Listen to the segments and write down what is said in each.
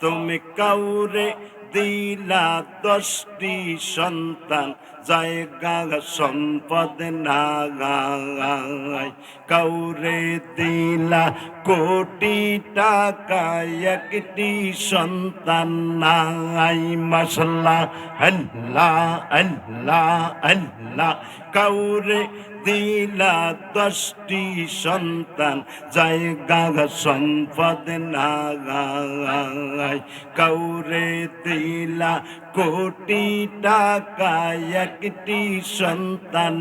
তুমি কাউরে দিলা দশটি সন্তান জায়গা সম্পদ না কাউরে দিলা কোটি টাকা একটি সন্তান নাই। মশলা আল্লাহ আল্লাহ আল্লাহ। কাউরে দিলা দশটি সন্তান জায়গা সম্পদ না কাউরে দিলা কোটি টাকা একটি সন্তান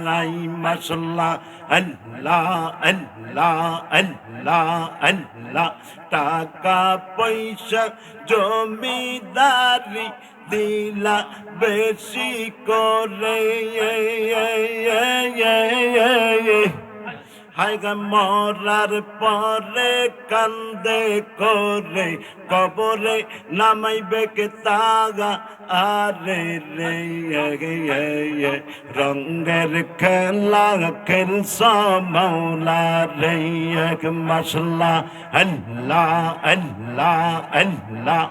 নাই। মশলা আল্লাহ আল্লাহ আল্লাহ আল্লাহ। টাকা, পয়সা, জমিদারি দিলা বেশি করে। হাইগা মরার পরে কান্দে করে, কবরে নামাইবে কে তাগা? আরে রে রঙ্গের খেলা খেলস মৌলা রে, এক মশলা আল্লাহ আল্লাহ আল্লাহ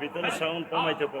ভিতরে সাউন্ড কমাইতে কো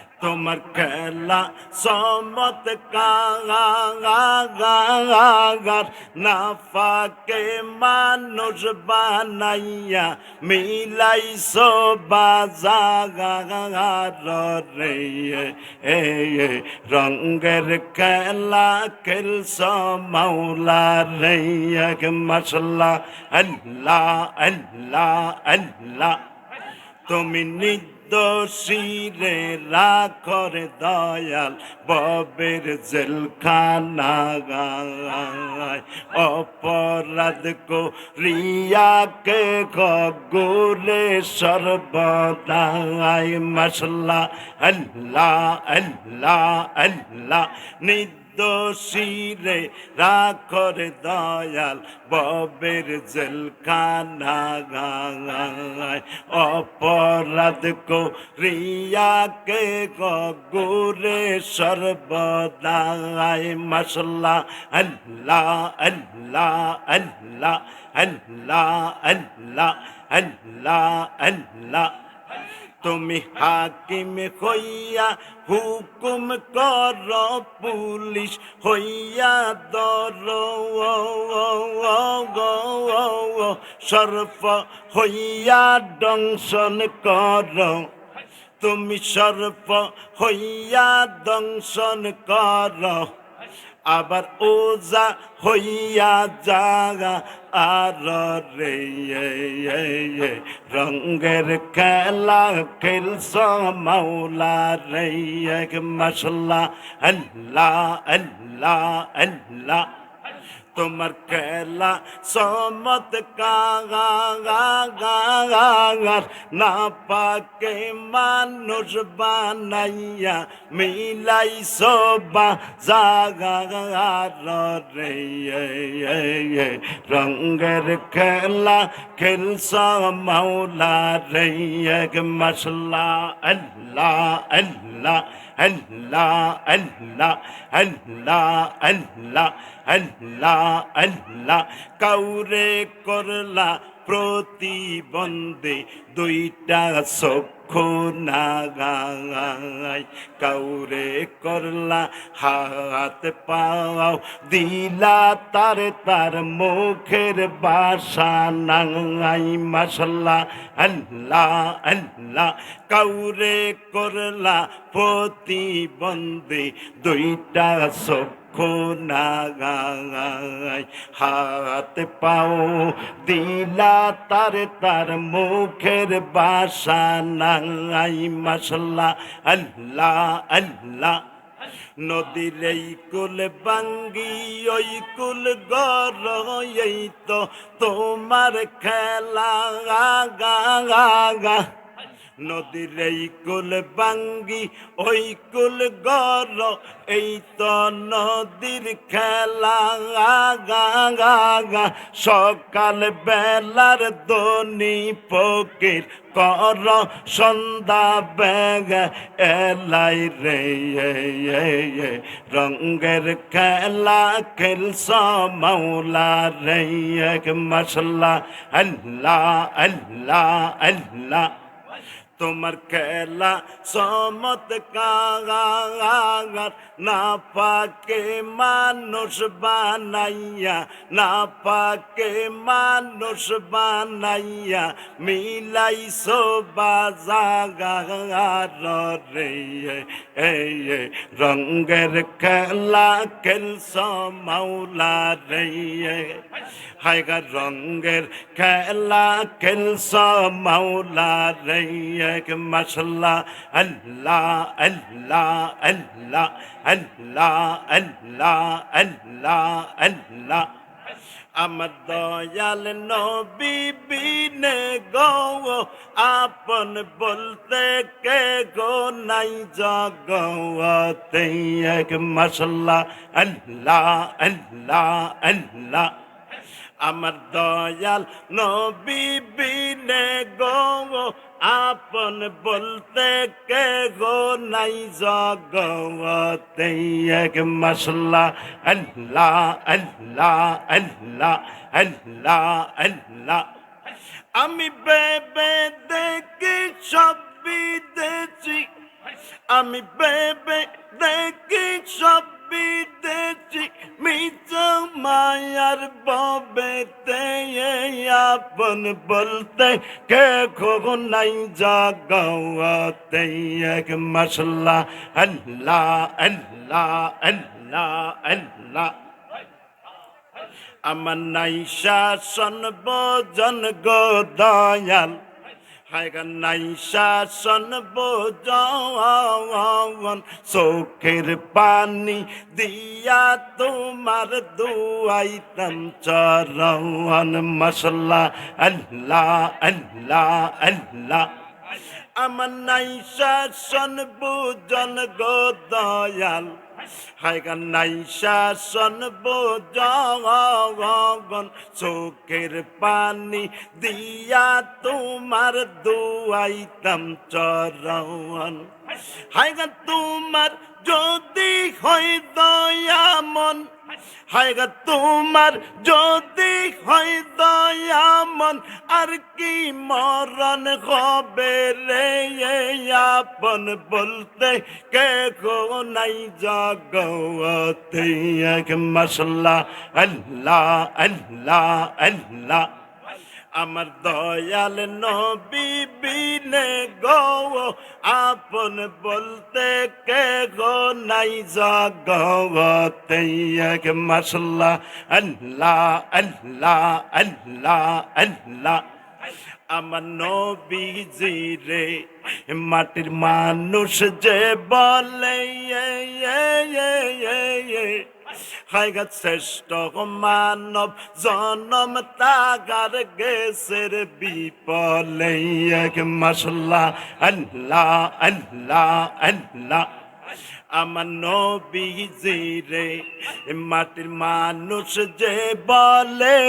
তোমার খেলা চমৎকার নাফাকে মানুষ বানাইয়া মিলাইছ বাজাগার এ রঙ্গের খেলা খেলছ মৌলা রে মশলা। আল্লাহ আল্লাহ আল্লাহ। তুমি নিজ নির্দোষীরে রাখর দয়াল ববের জেলখানা গায়। অপরাধ কো রিয়াকে গগুরে সর্বদাই মশলা, আল্লাহ আল্লাহ আল্লাহ, নিদ দোষীরে রাখর দয়াল ববের জেলখানা অপরাধ কো রিয়াকে গগুরে সর্বদাই? মশলা আল্লাহ আল্লাহ আল্লাহ আল্লাহ আল্লাহ আল্লাহ আল্লাহ। তুমি হাকিম হইয়া হুকুম কর, পুলিশ হইয়া দর সর্প হইয়া দংশন কর। তুমি সর্প হইয়া দংশন কর। আবার ওজা হইয়া জাগা আর রে রঙ্গের খেলা খেলস মৌলা রে মশলা আল্লাহ আল্লাহ আল্লাহ। তোমার খেলা সমত কাগার না পাকে মানুষ বানাইয়া মিলাই সবা জাগার রে রঙ্গের খেলা খেলস মাওলা রে মশলা আল্লাহ আল্লাহ আল্লাহ আল্লাহ আল্লাহ আল্লাহ আল্লাহ আল্লাহ কাউরে করলা প্রতিবন্ধে দুইটা চক্ষু নাগাই কাউরে করলা হাত পাও, দিলা তার তার মুখের বাসা নাঙাই মশলা আল্লাহ আল্লাহ। কাউরে করলা প্রতিবন্ধে দুইটা চক্ষু নাগাই হাত পাও দিলা তার তার মুখের বাসা নাঙাই মশলা আল্লাহ আল্লাহ। নদীর এই কুল বাঙ্গি ওই কুল গর তো তোমার খেলা গা গা গা। নদীর এই কুল বাঙ্গি, ওই কুল গর। এই তো নদীর খেলা, গা আগা সকাল বেলার দনি পকির কর, সন্ধ্যা বেগ এলাই রে রঙ্গের খেলা খেলস মাওলা রে, এক মশলা, আল্লাহ আল্লাহ আল্লাহ। তোমার খেলা সমত কাগার না পাকে মানুষ বানাইয়া না পাকে মানুষ বানাইয়া মিলাই বাজাগার। রে এ এ, রঙ্গের খেলা খেলস মাওলা রে হাইগা রঙ্গের খেলা খেলস মাওলা রে মশলা আল্লাহ আল্লাহ আল্লাহ আল্লাহ আল্লাহ আল্লাহ আল্লাহ। আমার দয়াল নবী বিনে গো, আপন বলতে কে গো নাই জগতে। এক মশলা আল্লাহ আল্লাহ আল্লাহ। আমার দয়াল নবী বিনে গো আপন বলতে কে গো নাই জগতে। এক মশলা আল্লাহ আল্লাহ আল্লাহ আল্লাহ আল্লাহ। আমি বেবে দেখি সব বিদেশি। আমি বেবে দেখি সব বিদেশি মিচ মায়ার ববেতে আপন বলতে কে খো নাই জাগাওয়াতে। এক মশলা, আল্লাহ আল্লাহ আল্লাহ আল্লাহ। আমার নাই শাসন, বোজন গো শাসন বোজন চোখের পানি দিয়া তোমার দুয়াইতম চরণ মশলা আল্লাহ আল্লাহ আল্লাহ। আমার নাই শাসন, বুজন গো দয়াল। হায়গা নাই শাসন বোজন চোখের পানি দিয়া তোমার দুয়াইতাম চরণ। হাইগান তোমার যদি হয় দয়া হায়গা তোমার যদি হয় দয়ামন, আর কি মরণ হবে রে আপন? বলতে কে গো নাই জগতে এক মশলা। আল্লাহ আল্লাহ আল্লাহ। আমার দয়াল নবী বিনে গো আপন বলতে কে গো নাই জগতে। এক মশলা আল্লাহ আল্লাহ আল্লাহ আল্লাহ। আমার নবীজি রে মাটির মানুষ যে বলে হাইগা শ্রেষ্ঠ মানব জনম তাগার গেছের বিপলে এক মশলা। আল্লাহ আল্লাহ আল্লাহ। আমার নবীজি রে মাটির মানুষ যে বলে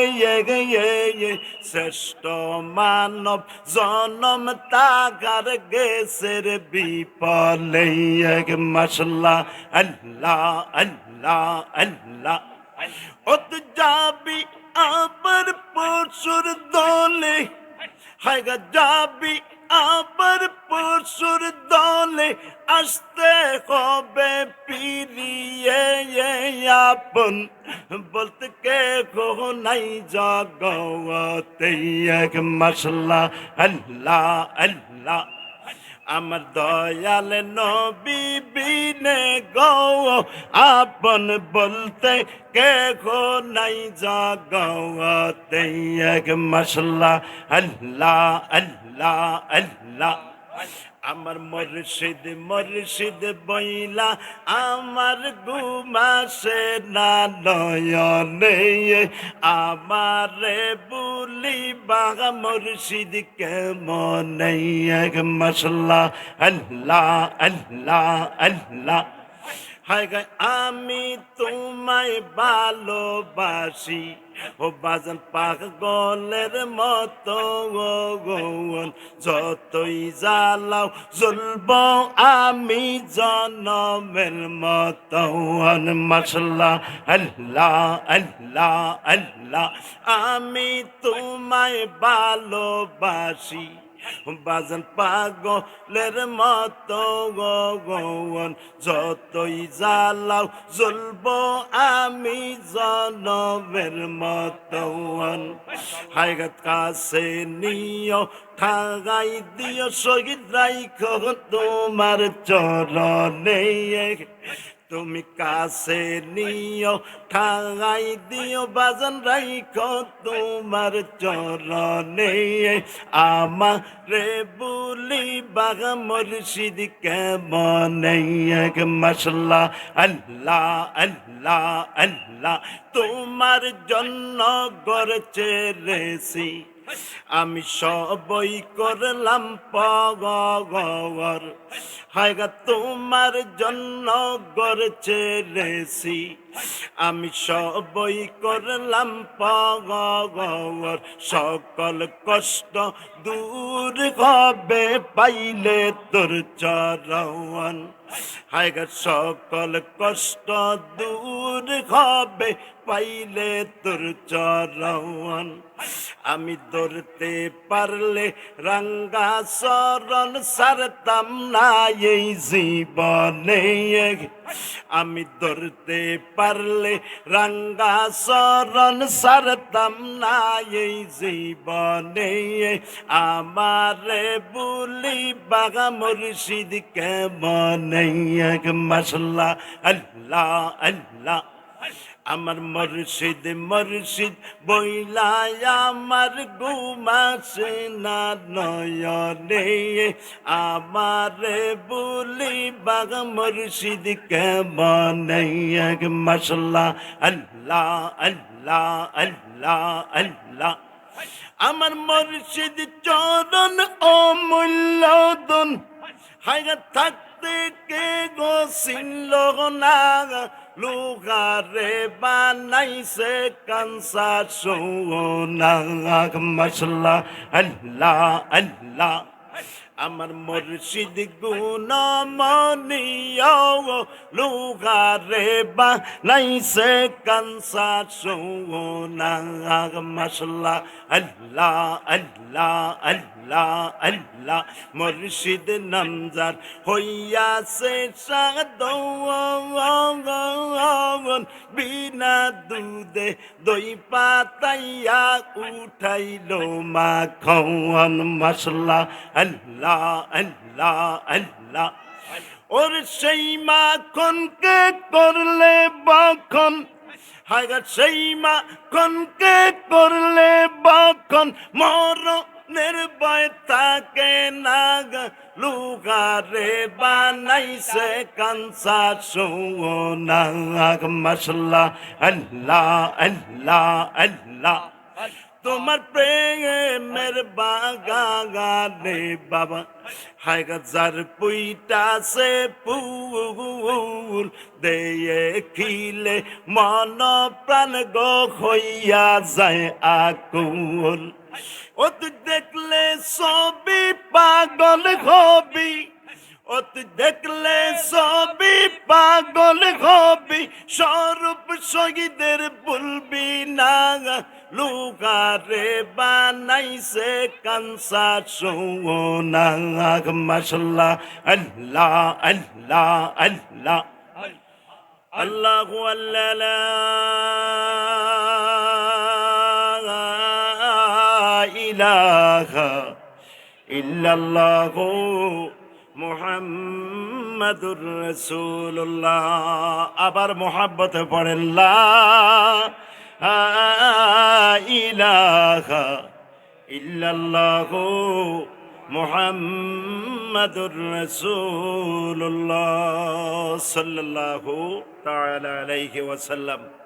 শ্রেষ্ঠ মানব জনম তাগার গেছের বিপলে। এক মশলা আল্লাহ আল্লাহ আল্লাহ। ওত যাবি আবার পশুর দলে হাইগা যাবি আবার পশুর দলে আসতে হবে পিরিয়ে আপন। বলতে কে গো নাই জগতে, এক মশলা, আল্লাহ আল্লাহ। আমার দয়াল নবী বিনে গো, আপন বলতে কে গো নাই জগতে, এক মশলা, আল্লাহ আল্লাহ। আল্লাহ আমার মর্শিদ মর্শিদ বইলা, আমার ঘুমাসে না নয়নে, আমারে বুলি বাগা মুর্শিদ কেমন মশলা, আল্লাহ আল্লাহ আল্লাহ। আমি তোমায় ভালোবাসি। ও বাজান পাগলের মতো গৌন যতই জ্বালাও, জ্বলব আমি জনমের মতো মশলা আল্লাহ আল্লাহ আল্লাহ, আমি তোমায় ভালোবাসি। বাজান পাগলের মতো গগন যতই জ্বালাও জ্বলব আমি জনমের মতন হাইগাত কাছে নিও, ঠাগাই দিও, শহীদ রাইখ তোমার চরণে। তুমি কাছে নিও ঠাঙাই দিও, বাজন রাইখ তোমার চরণে। আমারে বুলি বাগা মুর্শিদ কেমন? মশলা, আল্লাহ আল্লাহ আল্লাহ, তোমার জন্য গড়ছে রেসি। আমি সবই করলাম পগর হায়গা তোমার জন্য গড়ছে রেসি। আমি সবই করলাম পগর সকল কষ্ট দূর হবে পাইলে তোর চরণ। হায়গা সকল কষ্ট দূর হবে পাইলে তোর চরণ। আমি ধরতে পারলে রাঙ্গা শরণ সারতাম না এই জীবনে। আমি ধরতে পারলে রাঙ্গা শরণ সারতাম না এই জীবনে। আমারে বুলি বাগা মুর্শিদ কেমন? মশলা আল্লাহ আল্লাহ। আমার মর্শিদ মর্শিদ বইলাই আমার ঘুমাসে না, নয়নে আমারে বলি বাগ মর্শিদ কেমন? মশলা, আল্লাহ আল্লাহ আল্লাহ আল্লাহ। আমার মর্শিদ চরণ অমূল্য দন হাইরা থাকতে কে গো সিনল না? লুগারে বানাইছে কানসা সোনা মশলা আল্লাহ আল্লাহ আমার মুর্শিদ গুণ মনিও লুগারে বানাইছে কানসা সোনা। মশলা আল্লাহ আল্লাহ আল্লাহ আল্লাহ, মুর্শিদ নামজার হইয়াছে সাদন বিনা দুধে দই পাতাইয়া উঠাইল মাখন। মশলা আল্লাহ আল্লাহ আল্লাহ। ওর সেই মাখনকে করলে বাখন হায়গা সেই মাখনকে করলে বাখন মর নির্ভয় তাকে নাগ লুগারে বানাইছে কানসা সোনাগ মশলা আল্লাহ আল্লাহ আল্লাহ। তোমার প্রেমের বাগানে বাবা। হাজার পুইটাছে ফুল দেখিলে মন প্রাণ গো হইয়া যায় আকুল। ও তুই দেখলে সবই পাগল হবি। ও তুই দেখলে সবই পাগল হবি। স্বরূপ শহীদের বলবি না। লুগারে বানাইছে কানসা সোনা মশলা আল্লাহ আল্লাহ আল্লাহ। আল্লাহ আল্লাহ, ইলাহা ইল্লাল্লাহু মুহাম্মাদুর রাসূলুল্লাহ। আবার মোহাব্বতে পড়েন إله إلا الله محمد رسول الله صلى الله تعالى عليه وسلم.